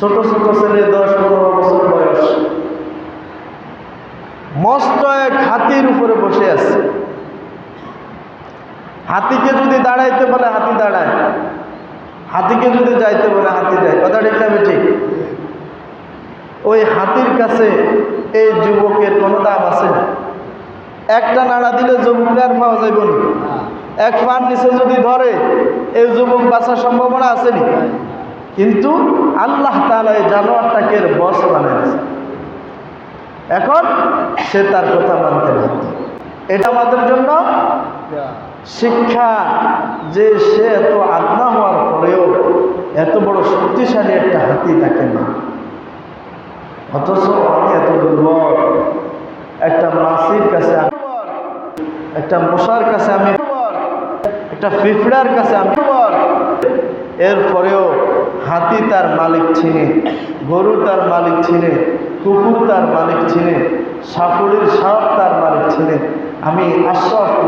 ছোট ছোট ছেলে, দশ পনেরো বছর বয়স। মস্ত এক হাতির উপরে বসে আছে। হাতিকে যদি দাঁড়াইতে বলে, হাতি দাঁড়ায়। হাতিকে যদি যাইতে বলে, হাতি যায়। কথা ঠিক না ঠিক ওই হাতির কাছে এই যুবকের কোনো দাম আছে? একটা নাড়া দিলে যুবকরা আর পাওয়া যাইব না। এক পান নিচে যদি ধরে, এই যুবক বাঁচার সম্ভাবনা আসেনি কিন্তু আল্লাহ তালা এই জানোয়ারটাকে বস বানিয়েছে এখন সে তার কথা মানতে বাধ্য। এটা আমাদের জন্য শিক্ষা যে সে এত আত্মা হওয়ার পরেও এত বড় শক্তিশালী একটা হাতি তাকে না। অথচ আমি এত দুর্বল। একটা মাসির কাছে একটা মশার কাছে আমি একটা ফিফড়ার কাছে আমি। এরপরেও হাতি তার মালিক ছিনে গরু তার মালিক ছিনে কুকুর তার মালিক ছিনে সাপুড়ির সাপ তার মালিক ছিনে আমি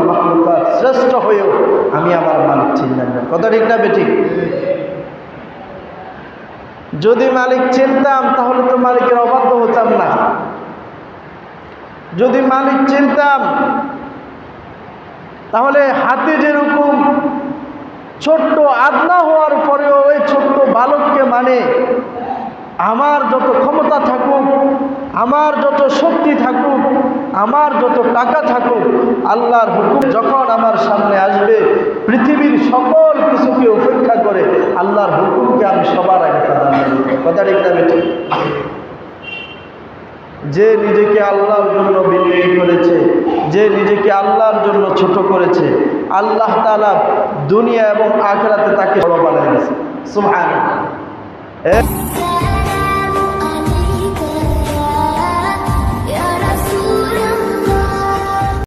মাহলুকাত শ্রেষ্ঠ হয়েও আমি আমার মালিক চিনলাম না। কথা ঠিক না বেঠিক? যদি মালিক চিনতাম, তাহলে তো মালিকের অবাধ্য হতাম না। যদি মালিক চিনতাম, তাহলে হাতে যেরকম ছোট্ট আদনা হওয়ার পরেও ওই ছোট্ট বালককে মানে আমার যত ক্ষমতা থাকুক, আমার যত শক্তি থাকুক, আমার যত টাকা থাকুক, আল্লাহর হুকুম যখন আমার সামনে আসবে, পৃথিবীর সকল কিছুকে উপেক্ষা করে আল্লাহর হুকুমকে আমি সবার আগে প্রাধান্য ঠিক? যে নিজেকে আল্লাহর জন্য বিনিয়োগ করেছে, যে নিজেকে আল্লাহর জন্য ছোট করেছে, আল্লাহ তালা দুনিয়া এবং আখরাতে তাকে বড় বানিয়ে গেছে সুবহান